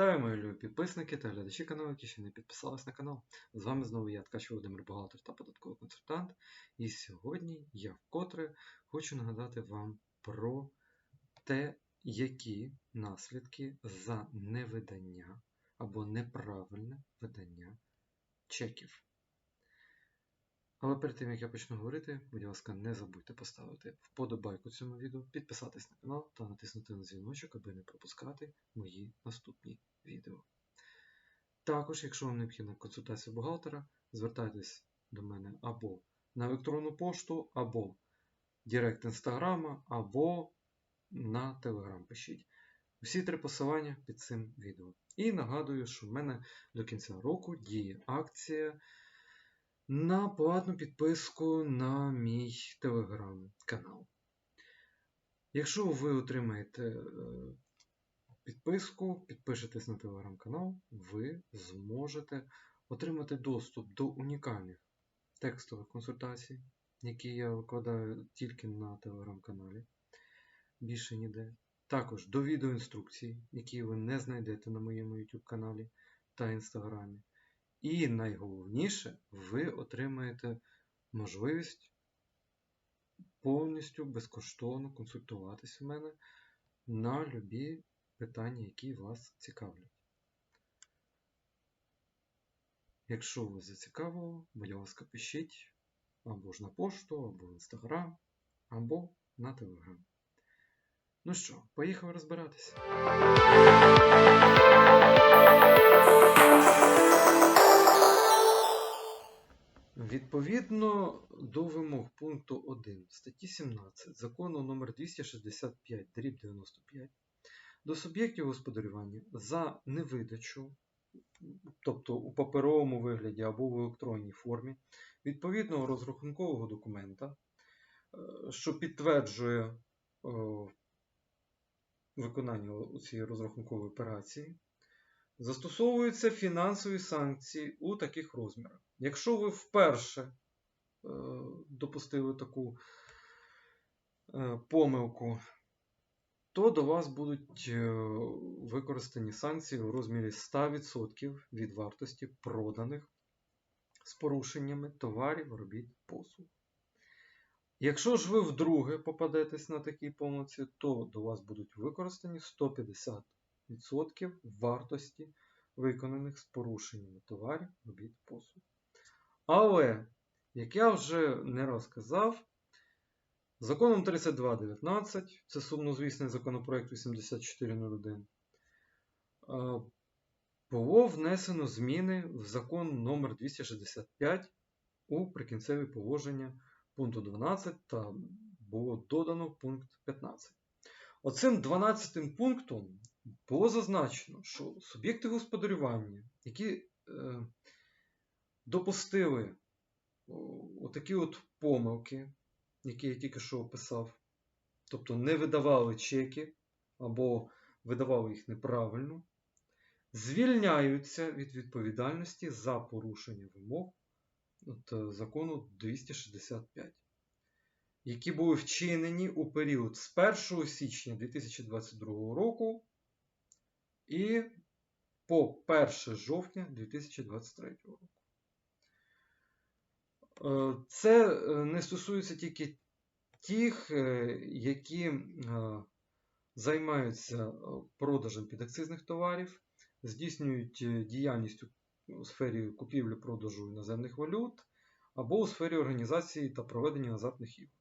Вітаю, мої любі підписники та глядачі каналу, які ще не підписались на канал. З вами знову я, Ткач Володимир Бухгалтер та податковий консультант. І сьогодні я вкотре хочу нагадати вам про те, які наслідки за невидання або неправильне видання чеків. Але перед тим, як я почну говорити, будь ласка, не забудьте поставити вподобайку цьому відео, підписатись на канал та натиснути на дзвіночок, аби не пропускати мої наступні відео. Також, якщо вам необхідна консультація бухгалтера, звертайтесь до мене або на електронну пошту, або Директ інстаграма, або на телеграм пишіть. Всі три посилання під цим відео. І нагадую, що в мене до кінця року діє акція на платну підписку на мій телеграм-канал. Якщо ви отримаєте е, підписку, підпишетесь на телеграм-канал, ви зможете отримати доступ до унікальних текстових консультацій, які я викладаю тільки на телеграм-каналі, більше ніде. Також до відеоінструкцій, які ви не знайдете на моєму YouTube каналі та інстаграмі. І найголовніше, ви отримаєте можливість повністю безкоштовно консультуватись у мене на любі питання, які вас цікавлять. Якщо вас зацікавило, будь ласка, пишіть або ж на пошту, або в інстаграм, або на телеграм. Ну що, поїхали розбиратися. Відповідно до вимог пункту 1 статті 17 закону номер 265 дріб 95 до суб'єктів господарювання за невидачу, тобто у паперовому вигляді або в електронній формі, відповідного розрахункового документа, е, що підтверджує е, виконання цієї розрахункової операції, застосовуються фінансові санкції у таких розмірах. Якщо ви вперше е, допустили таку е, помилку, то до вас будуть е, використані санкції у розмірі 100% від вартості проданих з порушеннями товарів, робіт, послуг. Якщо ж ви вдруге попадетесь на такій помилці, то до вас будуть використані 150% вартості виконаних з порушеннями товарів, робіт, послуг. Але, як я вже не раз казав, законом 3219, це сумнозвісний законопроект 8401, було внесено зміни в закон номер 265 у прикінцеві положення пункту 12 та було додано пункт 15. Оцим 12 пунктом було зазначено, що суб'єкти господарювання, які е, допустили отакі от помилки, які я тільки що описав, тобто не видавали чеки або видавали їх неправильно, звільняються від відповідальності за порушення вимог от, е, закону 265, які були вчинені у період з 1 січня 2022 року і по 1 жовтня 2023 року. Е, це е, не стосується тільки тих, які займаються продажем підакцизних товарів, здійснюють діяльність у сфері купівлі-продажу іноземних валют або у сфері організації та проведення азартних ігор.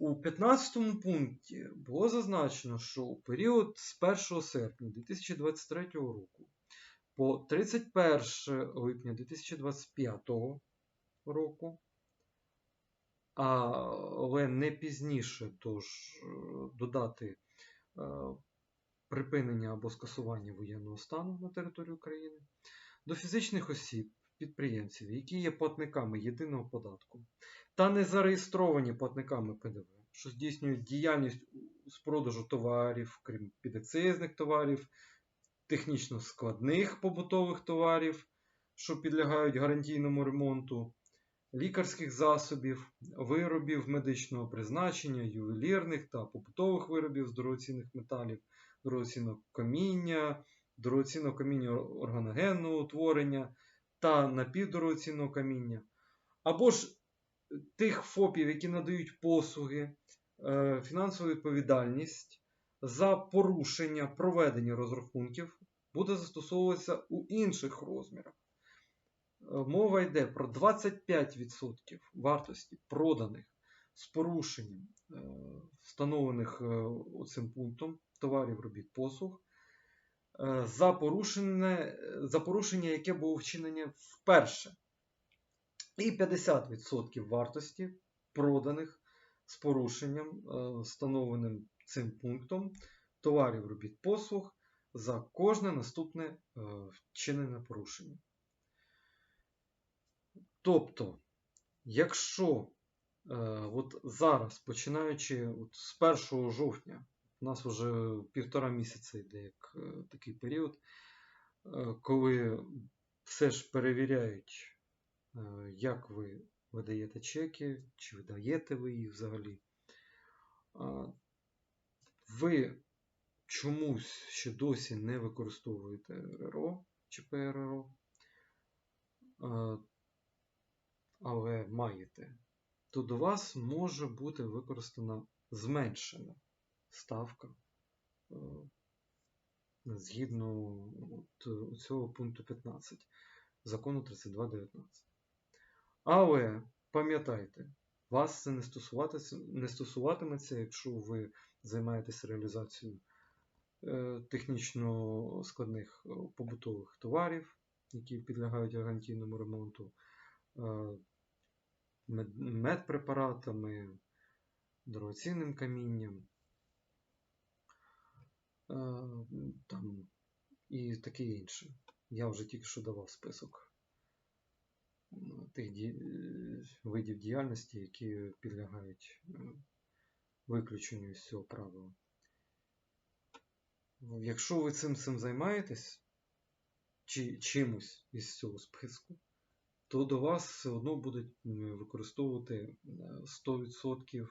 У 15 пункті було зазначено, що у період з 1 серпня 2023 року по 31 липня 2025 року, але не пізніше тож додати припинення або скасування воєнного стану на території України, до фізичних осіб, підприємців, які є платниками єдиного податку, та не зареєстровані платниками ПДВ, що здійснюють діяльність з продажу товарів, крім підакцизних товарів, технічно складних побутових товарів, що підлягають гарантійному ремонту, лікарських засобів, виробів медичного призначення, ювелірних та побутових виробів з дорогоцінних металів, дорогоцінного каміння, дорогоцінного каміння органогенного утворення та напівдорогоцінного каміння, або ж тих ФОПів, які надають послуги, е, фінансову відповідальність за порушення проведення розрахунків буде застосовуватися у інших розмірах. Е, Мова йде про 25% вартості проданих з порушенням, е, встановлених е, цим пунктом товарів робіт послуг, е, за, порушене, за порушення, яке було вчинене вперше. І 50% вартості проданих з порушенням, е, встановленим цим пунктом товарів робіт послуг за кожне наступне е, вчинене порушення. Тобто, якщо е, от зараз, починаючи от з 1 жовтня, у нас вже півтора місяця йде як е, такий період, е, коли все ж перевіряють, е, як ви видаєте чеки, чи видаєте ви їх взагалі. Ви чомусь ще досі не використовуєте РРО чи ПРРО, але маєте, то до вас може бути використана зменшена ставка е, згідно от цього пункту 15 закону 3219. Але пам'ятайте, вас це не, не стосуватиметься, якщо ви займаєтесь реалізацією е, технічно складних е, побутових товарів, які підлягають гарантійному ремонту, мед- медпрепаратами, дорогоцінним камінням там, і таке інше. Я вже тільки що давав список е, тих е, видів діяльності, які підлягають е, виключенню з цього правила. Якщо ви цим цим займаєтесь, чи чимось із цього списку, то до вас все одно будуть використовувати е, 100%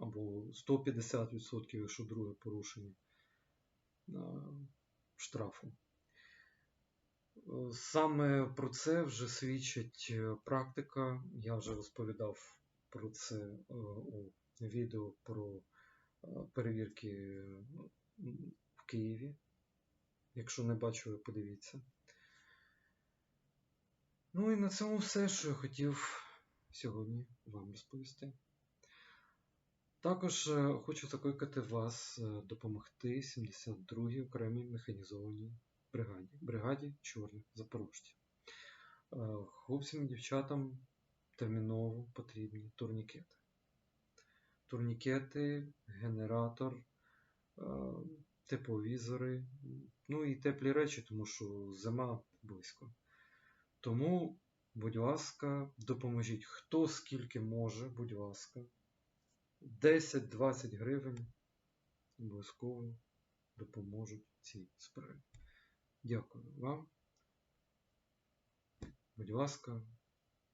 або 150%, якщо друге порушення е, штрафу. Е, Саме про це вже свідчить е, практика. Я вже розповідав про це е, у відео про перевірки в Києві. Якщо не бачили, подивіться. Ну і на цьому все, що я хотів сьогодні вам розповісти. Також е, хочу закликати вас е, допомогти 72-й окремій механізованій бригаді, бригаді Чорних Запорожців. Е, Хлопцям і дівчатам терміново потрібні турнікети. Турнікети, генератор, тепловізори, ну і теплі речі, тому що зима близько. Тому, будь ласка, допоможіть. Хто скільки може, будь ласка. 10-20 гривень обов'язково допоможуть цій справі. Дякую вам. Будь ласка,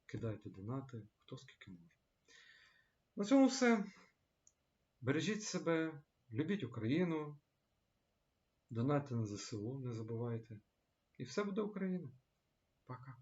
кидайте донати, хто скільки може. На цьому все. Бережіть себе, любіть Україну, донайте на ЗСУ, не забувайте. І все буде Україна. Пока.